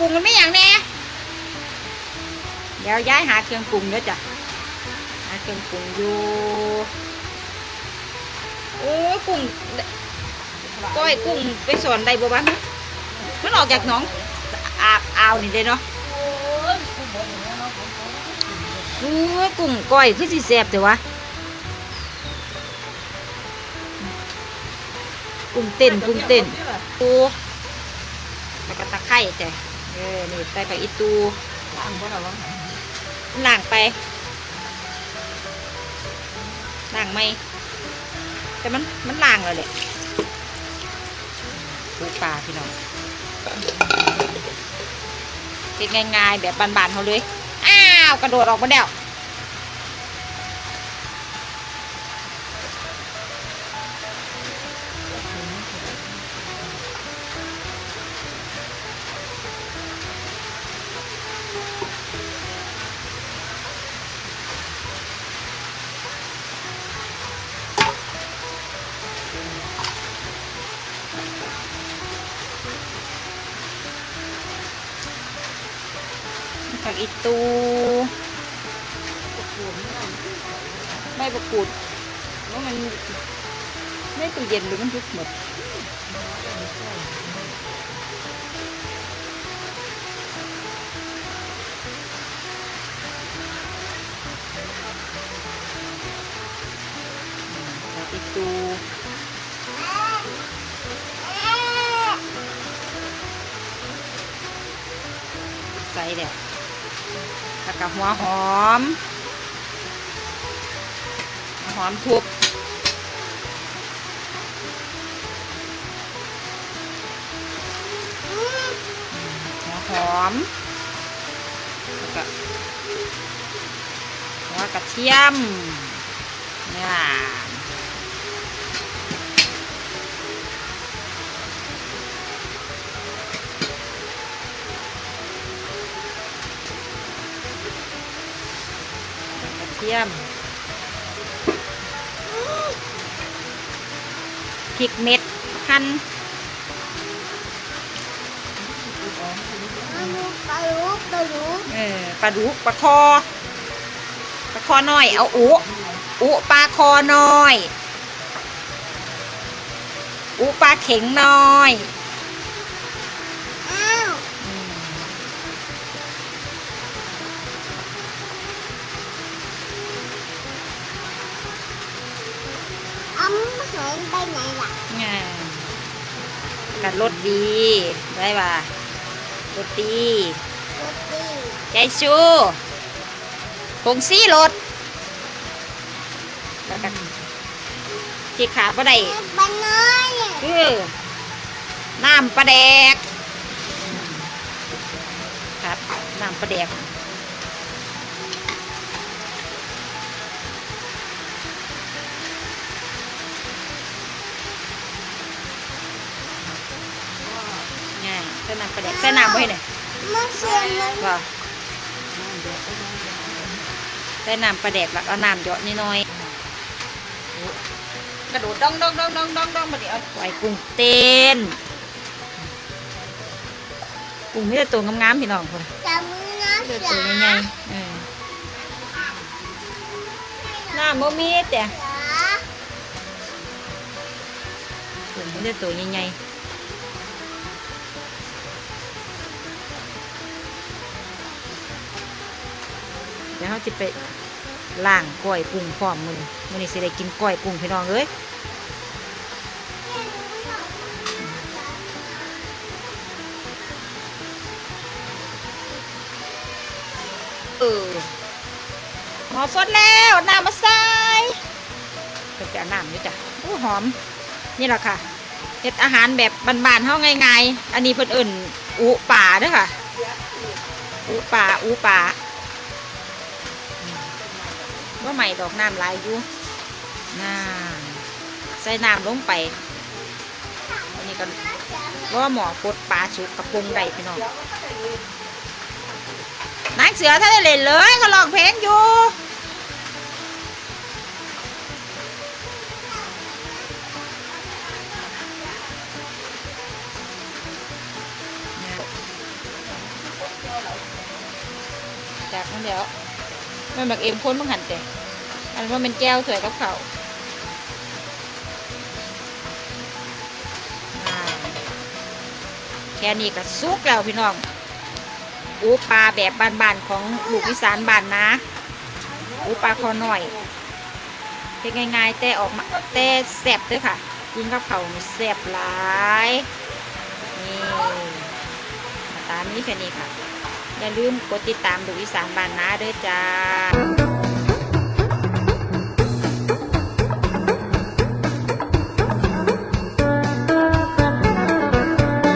ปรุงมันไม่อย่างแน่เดี๋ยวย้ายหาเครื่องปรุงเด้อจ้ะหาเครื่องปรุงอยู่โอ้กุ้งก้อยกุ้งไปสอนได้บ้างมันออกจากหนองอาบอาวนี่เลยเนาะโอ้ยกุ้งก้อยคือสิแซ่บแต่วะกุ้งเต้นกุ้งเต้นโอ้แล้วก็ตะไคร้แต่ เออนี่ใส่ผักอีตูล้างบ่ล่ะวะล่างไปล่างไหมแต่มันมันล่างแล้วแหละปูปลาพี่น้องเฮ็ดง่ายๆแบบบานๆเขาเลย อ้าว กระโดดออกมาแล้ว ผักอีตูไม่ประกูดว่ามันไม่ตู้เย็นหรือมันยุบหมดผักอีตูใส่เดี๋ยว แล้วก็หัวหอม หอมทุบหัวหอม แล้วก็หัวกระเทียมเนี่ย เทียมพริกเม็ดหั่นปลาลูกปลาลูกเออปลาดุกปลาคอปลาคอน้อย เอาอุอุปลาคอน้อย อุปลาเข็งน้อย อ้ำหายไปไหนล่ะง่ายกัดรสดีได้ป่ะรสดี รถดีใจชูผงซี่รสแล้วก็ที่ขาดบ่ได้ปลาน้อยคือน้ำปลาแดก ครับน้ำปลาแดก ส่น้ำปลาแดกใส่น้ำไว้เนี่ยมาเสียมันว่าใส่น้ำปลาแดกแล้วเอาน้ำเยอะนิดหน่อยกระโดดดองดองดองดองดองดองมาเดี๋ยวเอาไว้กุ้งเต้นกุ้งมีแต่ตัวงามๆพี่น้องคนจับมือนะเดือดจ๋าตัวใหญ่ๆเออหน้าโมมีแต่จ๋าผมเดือดตัวใหญ่ๆ เดี๋ยวเขาจะไปล่างก้อยกุ้งพร้อมมือมือนี้สิได้กินก้อยกุ้งพี่น้องเอ้ยเออหอมสดแล้วน้ำมาใส่เพิ่นไปเอาน้ำอยู่จ้ะอู้หอม นี่แหละค่ะเฮ็ดอาหารแบบบานๆเฮาง่ายๆ อันนี้เพิ่นเอิ่นอูป่าเด้อค่ะ อูป่าอูป่า ว่าใหม่ดอกน้ำลายอยู่น้ำใส่น้ำลงไป อันนี้ก็ว่าหมอปดปลาสุกกระปุงได้พี่น้องนางเสือถ้าได้เล่นเลยก็ลองเพลงอยู่จ้ะกนั่นเดี๋ยว มันแบบเอ็มพ้นบังหันแต่อันว่าเป็นแก้วสวยกับเขาแค่นี้ก็สุกแล้วพี่น้องอูปลาแบบบานๆของลูกอีสานบานนะอูปลาคอหน่อยเฮ็ดง่ายๆแต่ออกมาแต่แซ่บเด้วยค่ะกินกับเขาแซ่บหลายนี่หน้าตานี้แค่นี้ค่ะ อย่าลืมกดติดตามดูวิสามบ้านนะเด้อจ้า